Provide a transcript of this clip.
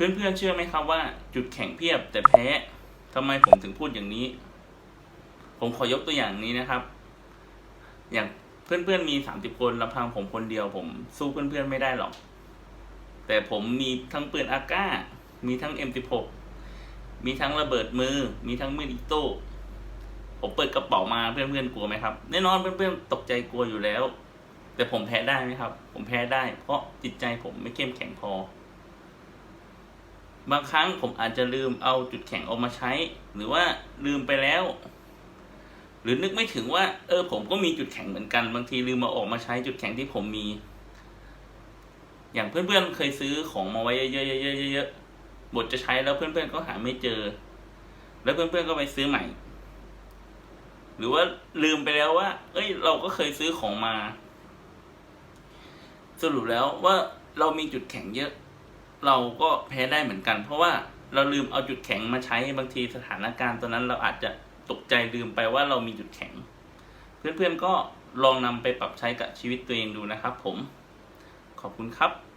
เพื่อนๆเชื่อไหมครับว่าจุดแข็งเพียบแต่แพ้ทำไมผมถึงพูดอย่างนี้ ผมขอยกตัวอย่างนี้นะครับ อย่างเพื่อนๆมีสามสิบคนลำพังผมคนเดียว ผมสู้เพื่อนๆไม่ได้หรอก แต่ผมมีทั้งปืนอาก้า มีทั้ง M16 มีทั้งระเบิดมือ มีทั้งมีดอิโต้ผมเปิดกระเป๋ามาเพื่อนๆกลัวไหมครับแน่นอนเพื่อนๆตกใจกลัวอยู่แล้ว แต่ผมแพ้ได้ไหมครับ ผมแพ้ได้ เพราะจิตใจผมไม่เข้มแข็งพอ บางครั้งผมอาจจะลืมเอาจุดแข็งออกมาใช้ หรือว่าลืมไปแล้ว หรือนึกไม่ถึงว่า เออ ผมก็มีจุดแข็งเหมือนกัน บางทีลืมมาออกมาใช้จุดแข็งที่ผมมี อย่างเพื่อนๆเคยซื้อของมาไว้เยอะๆๆๆๆบทจะใช้แล้วเพื่อนๆก็หาไม่เจอ แล้วเพื่อนๆก็ไปซื้อใหม่ หรือว่าลืมไปแล้วว่า เอ้ย เราก็เคยซื้อของมา สรุปแล้วว่าเรามีจุดแข็งเยอะ เราก็แพ้ได้เหมือนกัน เพราะว่าเราลืมเอาจุดแข็งมาใช้บางทีสถานการณ์ตอนนั้นเราอาจจะตกใจลืมไปว่าเรามีจุดแข็ง เพื่อนๆก็ลองนำไปปรับใช้กับชีวิตตัวเองดูนะครับผม ขอบคุณครับ